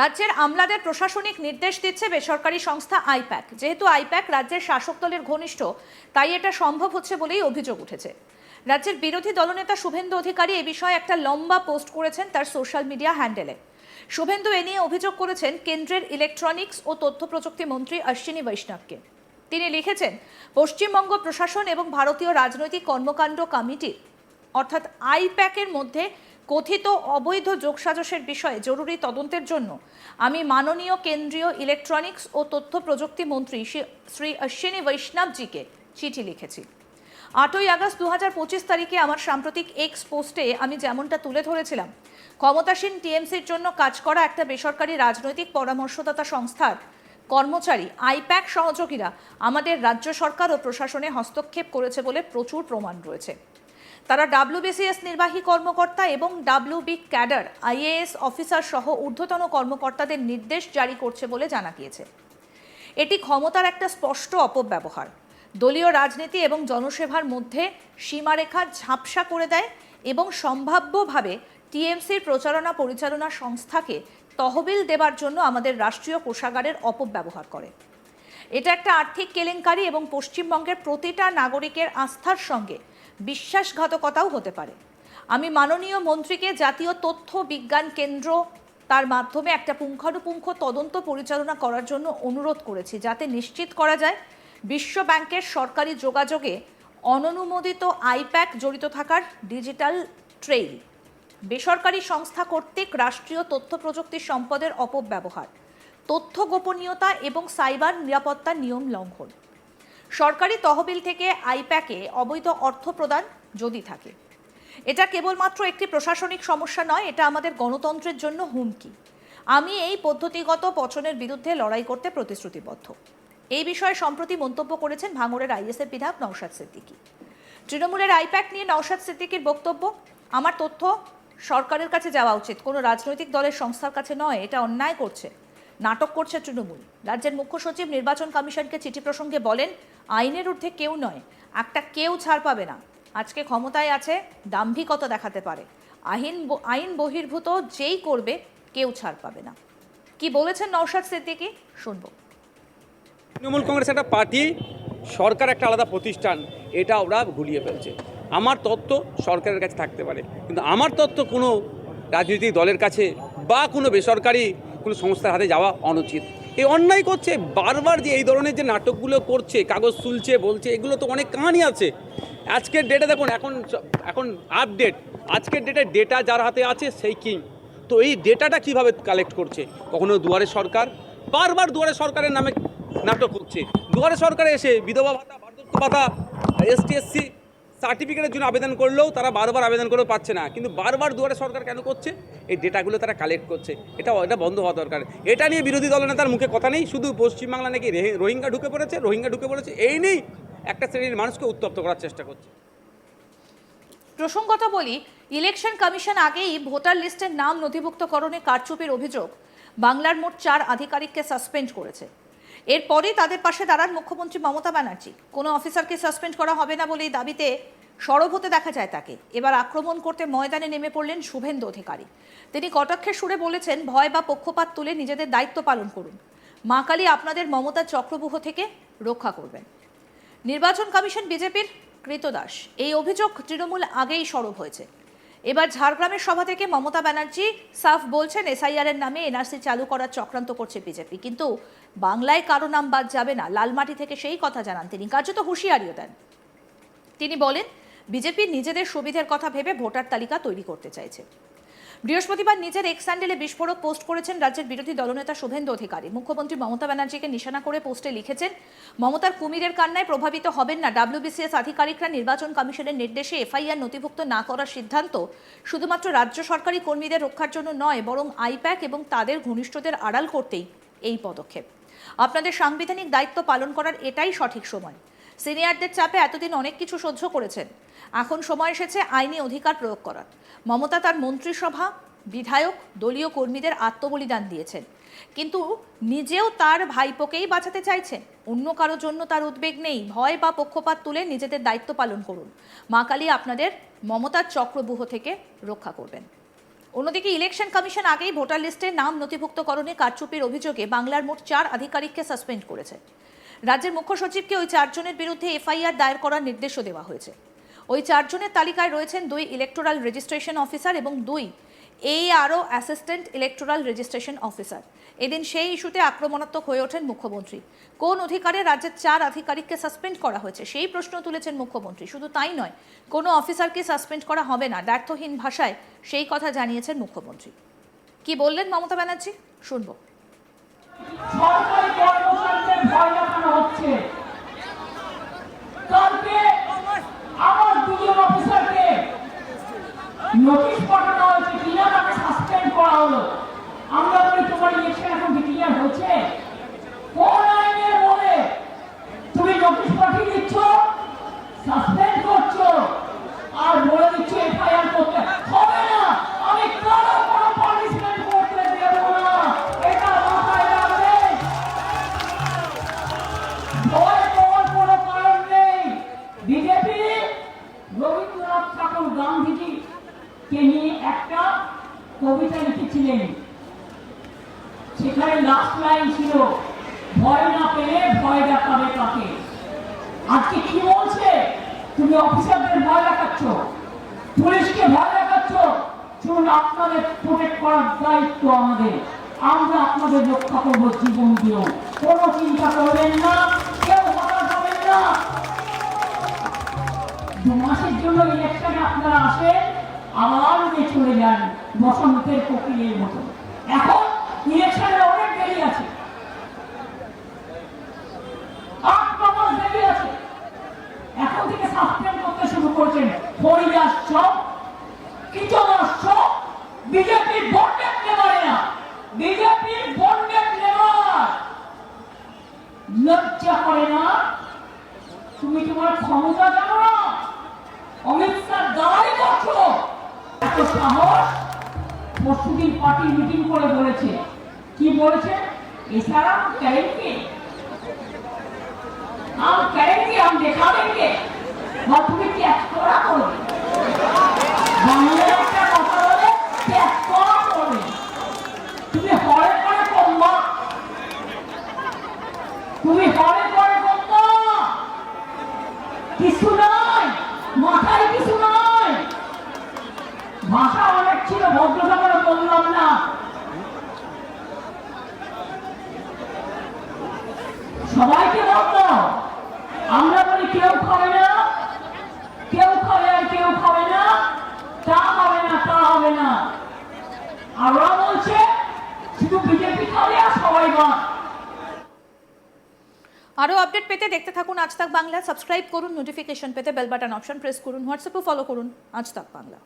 রাজ্যের আমলাদের প্রশাসনিক নির্দেশ দিচ্ছে বেসরকারি সংস্থা আইপ্যাক। যেহেতু আইপ্যাক রাজ্যের শাসক দলের ঘনিষ্ঠ, তাই এটা সম্ভব হচ্ছে বলেই অভিযোগ উঠেছে। রাজ্যের বিরোধী দলনেতা শুভেন্দু অধিকারী এ বিষয়ে একটা লম্বা পোস্ট করেছেন তার সোশ্যাল মিডিয়া হ্যান্ডেলে। শুভেন্দু এ নিয়ে অভিযোগ করেছেন কেন্দ্রের ইলেকট্রনিক্স ও তথ্য প্রযুক্তি মন্ত্রী অশ্বিনী বৈষ্ণবকে। তিনি লিখেছেন, পশ্চিমবঙ্গ প্রশাসন এবং ভারতীয় রাজনৈতিক কর্মকাণ্ড কমিটির অর্থাৎ আইপ্যাকের মধ্যে কথিত অবৈধ যোগসাজশের বিষয়ে জরুরি তদন্তের জন্য আমি মাননীয় কেন্দ্রীয় ইলেকট্রনিক্স ও তথ্য প্রযুক্তি মন্ত্রী শ্রী- অশ্বিনী বৈষ্ণবজিকে চিঠি লিখেছি। আটই আগস্ট দু হাজার পঁচিশ তারিখে আমার সাম্প্রতিক এক্স পোস্টে আমি যেমনটা তুলে ধরেছিলাম, ক্ষমতাসীন টিএমসির জন্য কাজ করা একটা বেসরকারি রাজনৈতিক পরামর্শদাতা সংস্থার কর্মচারী, আইপ্যাক সহযোগীরা আমাদের রাজ্য সরকার ও প্রশাসনে হস্তক্ষেপ করেছে বলে প্রচুর প্রমাণ রয়েছে। তারা ডাব্লিউবিসিএস নির্বাহী কর্মকর্তা এবং ডাব্লিউবি ক্যাডার, আইএএস অফিসার সহ ঊর্ধ্বতন কর্মকর্তাদের নির্দেশ জারি করছে বলে জানা গিয়েছে। এটি ক্ষমতার একটা স্পষ্ট অপব্যবহার। দলীয় রাজনীতি এবং জনসেবার মধ্যে সীমারেখা ঝাপসা করে দেয় এবং সম্ভাব্যভাবে টিএমসির প্রচারণা পরিচালনা সংস্থাকে তহবিল দেবার জন্য আমাদের রাষ্ট্রীয় কোষাগারের অপব্যবহার করে। এটা একটা আর্থিক কেলেঙ্কারি এবং পশ্চিমবঙ্গের প্রতিটা নাগরিকের আস্থার সঙ্গে বিশ্বাসঘাতকতাও হতে পারে। আমি মাননীয় মন্ত্রীকে জাতীয় তথ্য বিজ্ঞান কেন্দ্র তার মাধ্যমে একটা পুঙ্খানুপুঙ্খ তদন্ত পরিচালনা করার জন্য অনুরোধ করেছি যাতে নিশ্চিত করা যায় বিশ্ব ব্যাংকের সরকারি যোগাযোগে অননুমোদিত আইপ্যাক জড়িত থাকার ডিজিটাল ট্রেইল, বেসরকারি সংস্থা কর্তৃক রাষ্ট্রীয় তথ্য প্রযুক্তি সম্পদের অপব্যবহার, তথ্য গোপনীয়তা এবং সাইবার নিরাপত্তা নিয়ম লঙ্ঘন। সরকারি তহবিল থেকে আইপ্যাকে অবৈধ অর্থ প্রদান যদি থাকে। এটা কেবলমাত্র একটি প্রশাসনিক সমস্যা নয়, এটা আমাদের গণতন্ত্রের জন্য হুমকি। আমি এই পদ্ধতিগত পচনের বিরুদ্ধে লড়াই করতে প্রতিশ্রুতিবদ্ধ। এই বিষয়ে সম্প্রতি মন্তব্য করেছেন ভাঙড়ের আইএসএফ বিধায়ক নওশাদ সিদ্দিকী। তৃণমূলের আইপ্যাক নিয়ে নওশাদ সিদ্দিকীর বক্তব্য, আমার তথ্য সরকারের কাছে যাওয়া উচিত। কোনো রাজনৈতিক দলের সংস্থার কাছে নয়, এটা অন্যায় করছে। নাটক করছে তৃণমূল। রাজ্যের মুখ্য সচিব নির্বাচন কমিশনকে চিঠি প্রসঙ্গে বলেন আইনের ঊর্ধ্বে কেউ নয়, একটা কেউ ছাড় পাবে না। আজকে ক্ষমতায় আছে দাম্ভিকতা দেখাতে পারে। আইন আইন বহির্ভূত যেই করবে, কেউ ছাড় পাবে না। কি বলেছেন নওশাদ সিদ্দিকী? শুনব। তৃণমূল কংগ্রেস একটা পার্টি, সরকার একটা আলাদা প্রতিষ্ঠান, এটা ওরা ঘুরিয়ে ফেলছে। আমার তথ্য সরকারের কাছে থাকতে পারে। কিন্তু আমার তথ্য কোনো রাজনৈতিক দলের কাছে বা কোনো বেসরকারি কোনো সংস্থার হাতে যাওয়া অনুচিত। এই অন্যায় করছে, বারবার যে এই ধরনের যে নাটকগুলো করছে, কাগজ তুলছে, বলছে, এগুলো তো অনেক কাহানি আছে। আজকের ডেটে দেখুন, এখন এখন আপডেট আজকের ডেটে ডেটা যার হাতে আছে সেই কিং তো এই ডেটাটা কীভাবে কালেক্ট করছে? কখনো দুয়ারে সরকার? বারবার দুয়ারে সরকারের নামে নাটক হচ্ছে দুয়ারে সরকারে এসে বিধবা ভাতা, বার্ধক্য ভাতা এসটি, এসসি সার্টিফিকেটের জন্য আবেদন করলেও তারা বারবার আবেদন করেও পাচ্ছে না। কিন্তু বারবার দুয়ারে সরকার কেন করছে? এই ডেটাগুলো তারা কালেক্ট করছে। এটা এটা বন্ধ হওয়া দরকার। এটা নিয়ে বিরোধী দলনেতার মুখে কথা নেই। শুধু পশ্চিমবাংলা নাকি রোহিঙ্গা ঢুকে পড়েছে, রোহিঙ্গা ঢুকে পড়েছে, এই নেই একটা শ্রেণির মানুষকে উত্তপ্ত করার চেষ্টা করছে। প্রসঙ্গত বলি ইলেকশন কমিশন আগেই ভোটার লিস্টের নাম নথিভুক্তকরণে কারচুপির অভিযোগ। বাংলার মোট চার আধিকারিককে সাসপেন্ড করেছে। এরপরই তাদের পাশে দাঁড়ান মুখ্যমন্ত্রী মমতা ব্যানার্জি। কোনো অফিসারকে সাসপেন্ড করা হবে না বলে এই দাবিতে সরব হতে দেখা যায় তাকে। এবার আক্রমণ করতে ময়দানে নেমে পড়লেন শুভেন্দু অধিকারী। তিনি কটাক্ষের সুরে বলেছেন, ভয় বা পক্ষপাত তুলে নিজেদের দায়িত্ব পালন করুন। মা কালী আপনাদের মমতার চক্রবুহ থেকে রক্ষা করবেন। নির্বাচন কমিশন বিজেপির কৃতদাস। এই অভিযোগ তৃণমূল আগেই সরব হয়েছে। এবার ঝাড়গ্রামের সভা থেকে মমতা ব্যানার্জি সাফ বলছেন, এসআইআর এর নামে এনআরসি চালু করার চক্রান্ত করছে বিজেপি। কিন্তু বাংলায় কারও নাম বাদ যাবে না, লালমাটি থেকে সেই কথা জানান তিনি। কার্যত হুঁশিয়ারিও দেন। তিনি বলেন, বিজেপি নিজেদের সুবিধের কথা ভেবে ভোটার তালিকা তৈরি করতে চাইছে। বৃহস্পতিবার নিজের এক্স স্যান্ডেলে বিস্ফোরক পোস্ট করেছেন রাজ্যের বিরোধী দলনেতা শুভেন্দু অধিকারী। মুখ্যমন্ত্রী মমতা ব্যানার্জিকে নিশানা করে পোস্টে লিখেছেন, মমতার কুমিরের কান্নায় প্রভাবিত হবেন না। ডাব্লিউবিসিএস আধিকারিকরা নির্বাচন কমিশনের নির্দেশে এফআইআর নথিভুক্ত না করার সিদ্ধান্ত শুধুমাত্র রাজ্য সরকারি কর্মীদের রক্ষার জন্য নয়, বরং আইপ্যাক এবং তাদের ঘনিষ্ঠদের আড়াল করতেই এই পদক্ষেপ। আপনাদের সাংবিধানিক দায়িত্ব পালন করার এটাই সঠিক সময়। সিনিয়রদের চাপে এতদিন অনেক কিছু সহ্য করেছেন। এখন সময় এসেছে আইনি অধিকার প্রয়োগ করার। মমতা তার মন্ত্রিসভা, বিধায়ক, দলীয় কর্মীদের আত্মবলিদান দিয়েছেন। কিন্তু নিজেও তার ভাইপোকেই বাঁচাতে চাইছেন। অন্য কারোর জন্য তার উদ্বেগ নেই। ভয় বা পক্ষপাত তুলে নিজেদের দায়িত্ব পালন করুন। মা কালী আপনাদের মমতার চক্রবুহ থেকে রক্ষা করবেন। অন্যদিকে ইলেকশন কমিশন আগেই ভোটার লিস্টে নাম নথিভুক্তকরণে কারচুপির অভিযোগে বাংলার মোট চার আধিকারিককে সাসপেন্ড করেছে। রাজ্যের মুখ্য সচিবকে ওই চারজনের বিরুদ্ধে এফআইআর দায়ের করার নির্দেশও দেওয়া হয়েছে। ওই চারজনের তালিকায় রয়েছেন দুই ইলেকটোরাল রেজিস্ট্রেশন অফিসার এবং দুই AERO assistant electoral registration officer এদিন সেই ইস্যুতে আক্রমণাত্মক হয়ে ওঠেন মুখ্যমন্ত্রী। কোন অধিকারে রাজ্যের চার আধিকারিককে সাসপেন্ড করা হয়েছে সেই প্রশ্ন তুলেছেন মুখ্যমন্ত্রী। শুধু তাই নয়, কোনো অফিসারকে সাসপেন্ড করা হবে না, ব্যর্থহীন ভাষায় সেই কথা জানিয়েছেন মুখ্যমন্ত্রী। কি বললেন মমতা ব্যানার্জি? শুনব। হচ্ছে। ঠাকুর গান্ধীজি কে নিয়ে একটা কবিতা লিখেছিলেন। সেখানে লাস্ট লাইন ছিল, ভয় না পেলে ভয় দেখাবে কাকে? আজকে কি বলছে? তুমি অফিসারদের ভয় দেখাচ্ছ? পুলিশকে ভয় দেখাচ্ছ? শুনুন আপনাদের প্রোটেক্ট করার দায়িত্ব আমাদের। আমরা আপনাদের রক্ষা করব জীবন দিয়েও। কোনো চিন্তা করবেন না, কেউ হতাশ হবেন না। মাসের জন্য ইলেকশনে আপনারা আসেন, আবার উড়ে চলে যান বসন্তের কোকিলের মতো। এখন ইলেকশনের অনেক দেরি আছে। এখন থেকে সাসপেন্ড করতে শুরু করেছেন হরিদাস চক কিচনার চক বিজেপির বন্ডেড নেবারে না বিজেপির বন্ডেড নেবার লজ্জা করে না? তুমি তোমার ক্ষমতা জানো না? অমিত স্যার দাঁড়াই মাত্র এত সাহস? পরশুদিন পার্টি মিটিং করে বলেছে। কি বলেছে? এছাড়া করেনকে আম করেনকে আম দেখা দেনকে তুমি কি এক করা? করবে বাংলা ভাষা অনেক ছিল ভদ্রতা বললাম না। সবাইকে বলতো, আমরা বলি কেউ খাবে না, কেউ খাবে আর কেউ খাবে না, তা হবে না, তা হবে না। আর ওরা বলছে, শুধু বিজেপি খাবে আর সবাই বাদ আরও আপডেট পেতে দেখতে থাকুন আজ তাক বাংলা। সাবস্ক্রাইব করুন নোটিফিকেশন পেতে বেল বাটন অপশন প্রেস করুন হোয়াটসঅ্যাপে ফলো করুন। আজ তাক বাংলা।